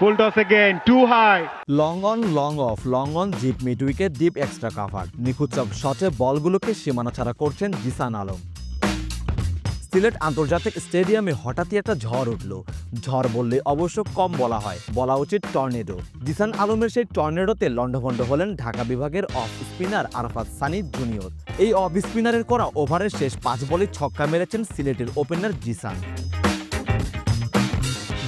Full toss again, too high. Long on long off long on deep mid wicket deep extra cover নিখুঁত সব শটে বলগুলোকে সীমানা ছাড়া করছেন জিসান আলম। সিলেট আন্তর্জাতিক স্টেডিয়ামে হঠাৎই একটা ঝড় উঠল। ঝড় বললে অবশ্য কম বলা হয়। বলা উচিত টর্নেডো। জিসান আলমের সেই টর্নেডোতে লণ্ডভণ্ড হলেন ঢাকা বিভাগের off spinner Arafat Sunny junior. এই অফ স্পিনারের করা ওভারের শেষ পাঁচ বলে ছক্কা মেরেছেন সিলেটের ওপেনার জিসান।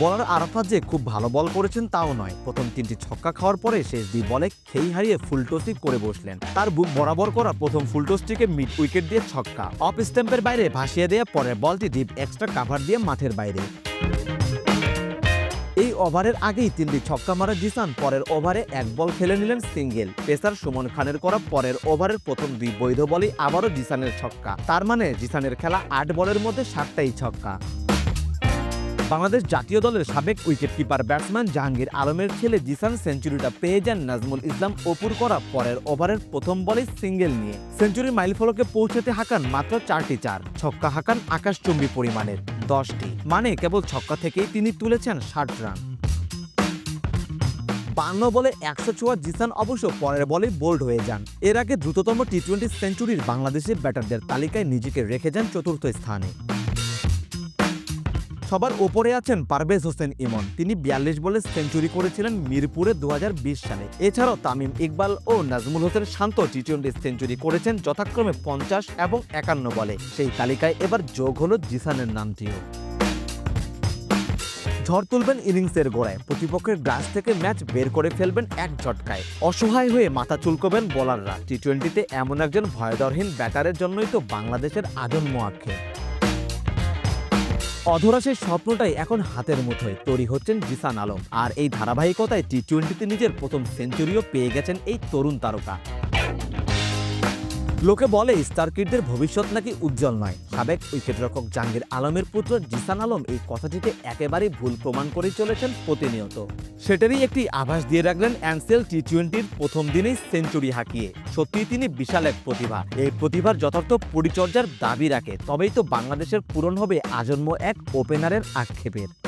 বলার আরাফাত যে খুব ভালো বল করেছেন তাও নয়। প্রথম তিনটি ছক্কা খাওয়ার পরে শেষ দুই বলে খেই হারিয়ে ফুলটসই করে বসলেন। তার বুক বরাবর করা প্রথম ফুলটসটিকে মিড উইকেট দিয়ে ছক্কা। অফ স্ট্যাম্পের বাইরে ভাসিয়ে দেওয়া পরের বলটি ডিপ এক্সট্রা কাভার দিয়ে মাঠের বাইরে। এই ওভারের আগেই তিনটি ছক্কা মারা জিসান। পরের ওভারে এক বল খেলে নিলেন সিঙ্গেল। পেসার সুমন খানের করা পরের ওভারের প্রথম দুই বৈধ বলই আবারও জিসানের ছক্কা। তার মানে জিসানের খেলা আট বলের মধ্যে সাতটাই ছক্কা। বাংলাদেশ জাতীয় দলের সাবেক উইকেটকিপার ব্যাটসম্যান জাহাঙ্গীর আলমের ছেলে জিসান সেঞ্চুরিটা পেয়ে যান নাজমুল ইসলাম অপুর করা পরের ওভারের প্রথম বলেই সিঙ্গেল নিয়ে। সেঞ্চুরি মাইলফলকে পৌঁছাতে হাঁকান মাত্র চারটি চার, ছক্কা হাঁকান আকাশচুম্বী পরিমাণের দশটি। মানে কেবল ছক্কা থেকেই তিনি তুলেছেন ষাট রান। বান্ন বলে একশো ছোঁয়া জিসান অবশ্য পরের বলে বোল্ড হয়ে যান। এর আগে দ্রুততম টি টোয়েন্টি সেঞ্চুরির বাংলাদেশের ব্যাটারদের তালিকায় নিজেকে রেখে যান চতুর্থ স্থানে। সবার ওপরে আছেন পারভেজ হোসেন ইমন। তিনি বিয়াল্লিশ বলে সেঞ্চুরি করেছিলেন মিরপুরে দু হাজার বিশ সালে। এছাড়াও তামিম ইকবাল ও Najmul Hossain Shanto T twenty century করেছেন যথাক্রমে পঞ্চাশ এবং একান্ন বলে। সেই তালিকায় এবার যোগ হলো জিসানের নামটিও। ঝড় তুলবেন ইনিংসের গোড়ায়। প্রতিপক্ষের গ্রাস থেকে ম্যাচ বের করে ফেলবেন এক ঝটকায়। অসহায় হয়ে মাথা চুলকবেন বোলাররা। টি টোয়েন্টিতে এমন একজন ভয়দরহীন ব্যাটারের জন্যই তো বাংলাদেশের আজন্ম আক্ষেপ। অধরা সেই স্বপ্নটাই এখন হাতের মুঠোয়। তৈরি হচ্ছেন জিসান আলম। আর এই ধারাবাহিকতায় টি টোয়েন্টিতে নিজের প্রথম সেঞ্চুরিও পেয়ে গেছেন এই তরুণ তারকা। লোকে বলে, স্টার কিডদের ভবিষ্যৎ নাকি উজ্জ্বল নয়? সাবেক উইকেটরক্ষক জাহাঙ্গীর আলমের পুত্র জিসান আলম এই কথাটিকে একেবারেই ভুল প্রমাণ করে চলেছেন প্রতিনিয়ত। সেটারই একটি আভাস দিয়ে রাখলেন অ্যান্সেল টি টোয়েন্টির প্রথম দিনেই সেঞ্চুরি হাঁকিয়ে। সত্যিই তিনি বিশাল এক প্রতিভা। এই প্রতিভার যথার্থ পরিচর্যার দাবি রাখে। তবেই তো বাংলাদেশের পূরণ হবে আজন্ম এক ওপেনারের আক্ষেপের।